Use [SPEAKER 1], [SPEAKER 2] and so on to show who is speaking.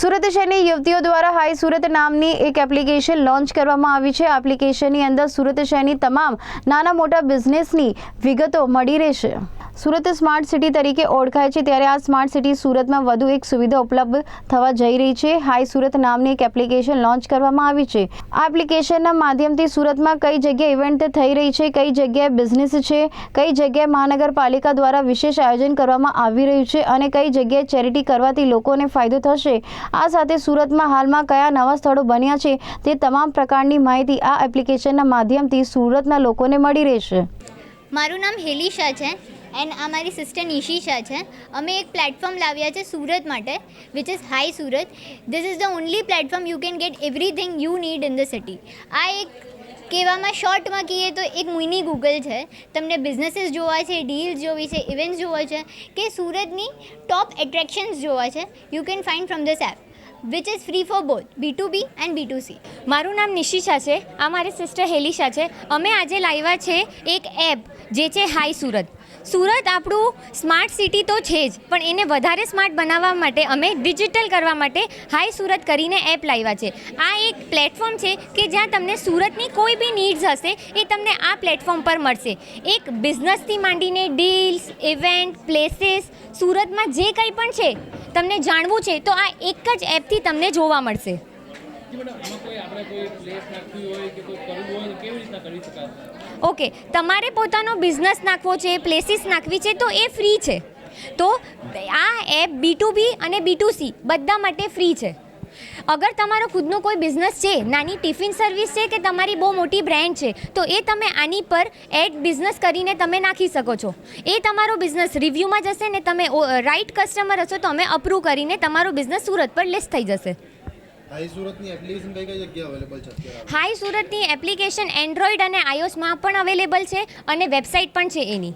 [SPEAKER 1] સુરત શહેરની યુવતીઓ દ્વારા હાઈ સુરત નામની એક એપ્લિકેશન લોન્ચ કરવામાં આવી છે. એપ્લિકેશનની અંદર સુરત શહેરની તમામ નાના મોટા બિઝનેસની વિગતો મળી રહેશે. સુરત સ્માર્ટ સિટી તરીકે ઓળખાય છે. ત્યારે આ સ્માર્ટ સિટી સુરતમાં વધુ એક સુવિધા ઉપલબ્ધ થવા જઈ રહી છે. હાઈ સુરત નામની એક એપ્લિકેશન લોન્ચ કરવામાં આવી છે. આ એપ્લિકેશનના માધ્યમથી સુરતમાં કઈ જગ્યાએ ઇવેન્ટ થઈ રહી છે, કઈ જગ્યાએ બિઝનેસ છે, કઈ જગ્યાએ મહાનગરપાલિકા દ્વારા વિશેષ આયોજન કરવામાં આવી રહ્યું છે અને કઈ જગ્યાએ ચેરિટી કરવાથી લોકોને ફાયદો થશે આ સાથે સુરતમાં હાલમાં કયા નવા સ્થળો બન્યા છે તે તમામ પ્રકારની માહિતી આ એપ્લિકેશનના માધ્યમથી સુરતના લોકોને મળી રહેશે.
[SPEAKER 2] મારું નામ હેલી શાહ છે એન્ડ આ મારી સિસ્ટર નિશિશા છે. અમે એક પ્લેટફોર્મ લાવ્યા છે સુરત માટે which is hi Surat this is the only platform you can get everything you need in the city આ એક કહેવામાં શોર્ટમાં કહીએ તો એક મિની ગૂગલ છે. તમને બિઝનેસીસ જોવા છે, ડીલ્સ જોવી છે, ઇવેન્ટ્સ જોવા છે, કે સુરતની ટોપ એટ્રેક્શન્સ જોવા છે, you can find from this app. Which is free for both B to B and B to C
[SPEAKER 3] મારું નામ નિશિષા છે, આ મારી સિસ્ટર હેલિશા છે. અમે આજે લાવ્યા છે એક એપ જે છે હાઈ સુરત. સુરત આપણું સ્માર્ટ સિટી તો છે જ, પણ એને વધારે સ્માર્ટ બનાવવા માટે અમે ડિજિટલ કરવા માટે હાઈ સુરત કરીને એપ લાવ્યા છે. આ એક પ્લેટફોર્મ છે કે જ્યાં તમને સુરતની કોઈ બી નીડ્સ હશે, એ તમને આ પ્લેટફોર્મ પર મળશે. એક બિઝનેસથી માંડીને ડીલ્સ ઇવેન્ટ પ્લેસીસ સુરતમાં જે કંઈ પણ છે તમને જાણવું છે તો આ એક જ એપથી તમને જોવા મળશે. ઓકે તમારે પોતાનો બિઝનેસ નાખવો છે પ્લેસીસ નાખવી છે તો એ ફ્રી છે. તો આ એપ બી ટુ બી અને બી ટુ સી બધા માટે ફ્રી છે. અગર તમારો ખુદનો કોઈ બિઝનેસ છે નાની ટિફિન સર્વિસ છે કે તમારી બહુ મોટી બ્રાન્ડ છે તો એ તમે આની પર એડ બિઝનેસ કરીને તમે નાખી શકો છો. એ તમારો બિઝનેસ રિવ્યૂમાં જશે ને તમે રાઇટ કસ્ટમર હશો તો અમે અપ્રૂવ કરીને તમારો બિઝનેસ સુરત પર લિસ્ટ થઈ જશે.
[SPEAKER 4] હાઈ સુરતની એપ્લિકેશન કઈ કઈ જગ્યાએ અવેલેબલ છે
[SPEAKER 3] હાઈ સુરતની એપ્લિકેશન એન્ડ્રોઈડ અને આઈઓસમાં પણ અવેલેબલ છે અને વેબસાઇટ પણ છે એની.